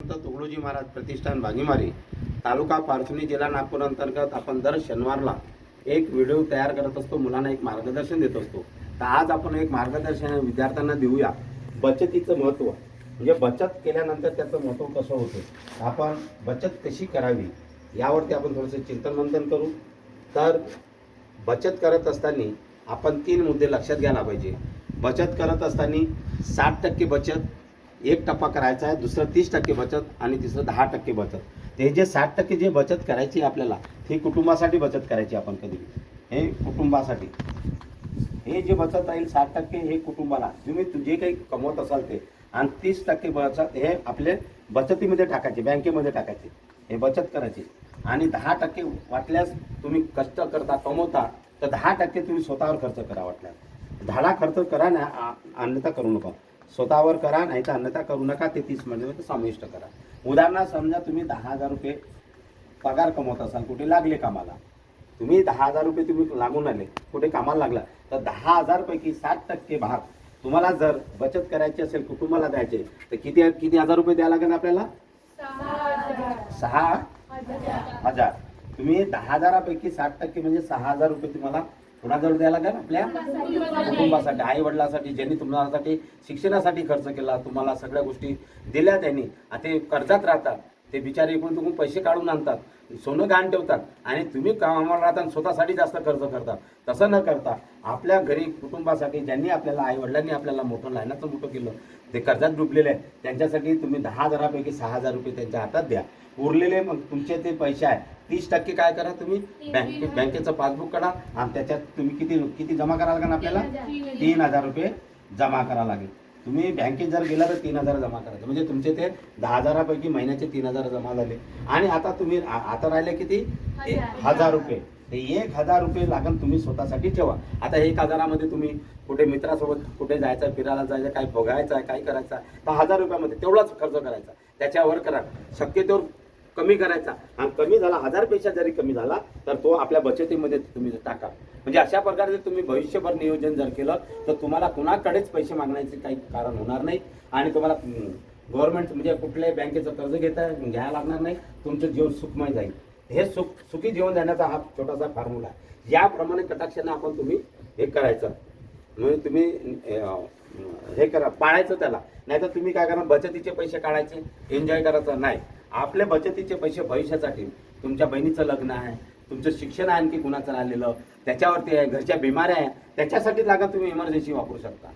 तुकडोजी महाराज प्रतिष्ठान भागीमारी तालुका पारसुनी जिल्हा नागपूर अंतर्गत आपण दर शनिवारला एक व्हिडिओ तयार करत असतो मुलांना एक मार्गदर्शन देत असतो. तर आज आपण एक मार्गदर्शन विद्यार्थ्यांना देऊया. बचतीचं महत्त्व म्हणजे बचत केल्यानंतर त्याचं महत्त्व कसं होतं? आपण बचत कशी करावी? यावरती आपण थोडंसं चिंतन मंथन करू. तर बचत करत असताना आपण तीन मुद्दे लक्षात घ्यायला पाहिजे. बचत करत असताना साठ टक्के बचत एक टप्पा करायचा आहे दुसरं तीस टक्के बचत आणि तिसरं दहा टक्के बचत. ते जे साठ टक्के जे बचत करायची आपल्याला ही कुटुंबासाठी बचत करायची आपण कधी. हे कुटुंबासाठी. हे जे बचत राहील साठ टक्के हे कुटुंबाला. तुम्ही जे काही कमवत असाल ते. आणि तीस टक्के बचत हे आपले बचतीमध्ये टाकायचे बँकेमध्ये टाकायचे. हे बचत करायची. आणि दहा टक्के वाटल्यास तुम्ही कष्ट करता कमवता तर दहा टक्के तुम्ही स्वतःवर खर्च करा वाटल्यास. धाडा खर्च करा ना आ- अन्यथा करू नका. स्वतःवर करा नाही तर अन्यथा करू नका ते तीस महिन्यामध्ये म्हणजे समाविष्ट करा. उदाहरणार्थ समजा तुम्ही दहा हजार रुपये पगार कमवत असाल कुठे लागले कामाला? तुम्ही दहा हजार रुपये तुम्ही लागून आले कुठे कामाला लागला तर दहा हजारपैकी सात साठ टक्के भाग तुम्हाला जर बचत करायची असेल कुटुंबाला द्यायचे तर किती किती हजार रुपये द्यायला लागेल आपल्याला? सहा हजार. तुम्ही दहा हजारापैकी साठ टक्के म्हणजे सहा हजार रुपये तुम्हाला कुणाजवळ द्यायला लागेल आपल्या कुटुंबासाठी आई वडिलांसाठी ज्यांनी तुम्हाला शिक्षणासाठी खर्च केला तुम्हाला सगळ्या गोष्टी दिल्या त्यांनी. आता ते कर्जात राहतात. ते बिचारे इकडून तिकडून पैसे काढून आणतात. सोनं गहाण ठेवतात. आणि तुम्ही कामाला राहता आणि स्वतःसाठी जास्त खर्च करता. तसं न करता आपल्या घरी कुटुंबासाठी ज्यांनी आपल्याला आई वडिलांनी आपल्याला मोठं लहानाचं मोठं केलं ते कर्जात डुबलेले आहे त्यांच्यासाठी तुम्ही दहा हजारापैकी सहा हजार रुपये त्यांच्या हातात द्या. उरलेले मग तुमचे ते पैसे आहे तीस टक्के काय करा तुम्ही? बँके बँकेचं पासबुक काढा आणि त्याच्यात तुम्ही किती किती जमा करायला लागेल आपल्याला? तीन हजार रुपये जमा करावं लागेल. तुम्ही बँकेत जर गेला तर तीन हजार जमा करायचे. म्हणजे तुमचे ते दहा हजारापैकी महिन्याचे तीन हजार जमा झाले. आणि आता तुम्ही आ- आता राहिले किती? ते हजार. रुपये. ते एक हजार रुपये लागून तुम्ही स्वतःसाठी ठेवा. आता एक हजारामध्ये तुम्ही कुठे मित्रासोबत कुठे जायचं फिरायला जायचं काय बघायचं आहे काय करायचं आहे तर हजार रुपयामध्ये तेवढाच खर्च करायचा. त्याच्यावर करा. शक्यतोवर कमी करायचा. आणि कमी झाला हजारपेक्षा जरी कमी झाला तर तो आपल्या बचतीमध्ये तुम्ही टाका. म्हणजे अशा प्रकारे जर तुम्ही भविष्यभर नियोजन जर केलं तर तुम्हाला कुणाकडेच पैसे मागण्याचे काही कारण होणार नाही. आणि तुम्हाला गव्हर्नमेंट म्हणजे कुठल्याही बँकेचं कर्ज घेता घ्यायला लागणार नाही. तुमचं जीवन सुखमय जाईल. हे सुख सुखी जीवन देण्याचा हा छोटासा फॉर्म्युला आहे. याप्रमाणे कटाक्षाने आपण तुम्ही हे करायचं. म्हणजे तुम्ही हे करा पाळायचं त्याला. नाही तर तुम्ही काय करा बचतीचे पैसे काढायचे एन्जॉय करायचं नाही. आपले बचतीचे पैसे भविष्यासाठी तुमच्या बहिणीचं लग्न आहे तुमचं शिक्षण आहे आणखी कुणाचं राहिलेलं? त्याच्यावरती आहे घरच्या बिमाऱ्या आहे. त्याच्यासाठी लागा तुम्ही इमर्जन्सी वापरू शकता.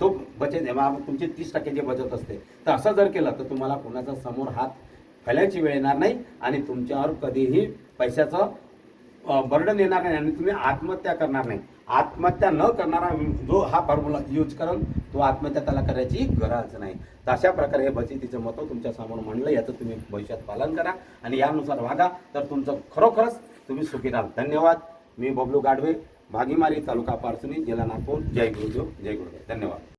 तो बचत आहे मग तीस टक्के जे बचत असते तर असं जर केलं तर तुम्हाला कुणाचा समोर हात फैलायची वेळ येणार नाही आणि तुमच्यावर कधीही पैशाचं बर्डन येणार नाही आणि तुम्ही आत्महत्या करणार नाही. आत्महत्या न करणारा जो हा फॉर्म्युला यूज करून तो आत्महत्या त्याला करायची गरज नाही. तर अशा प्रकारे हे बचतीचं महत्त्व तुमच्यासमोर म्हणलं याचं तुम्ही भविष्यात पालन करा आणि यानुसार वागा. तर तुमचं खरोखरच तुम्ही सुखी राहाल. धन्यवाद. मी बबलू गाडवे भागीमारी तालुका पारसुनी जिल्हा नागपूर. जय गुरुदेव जय गुरुदेव. धन्यवाद.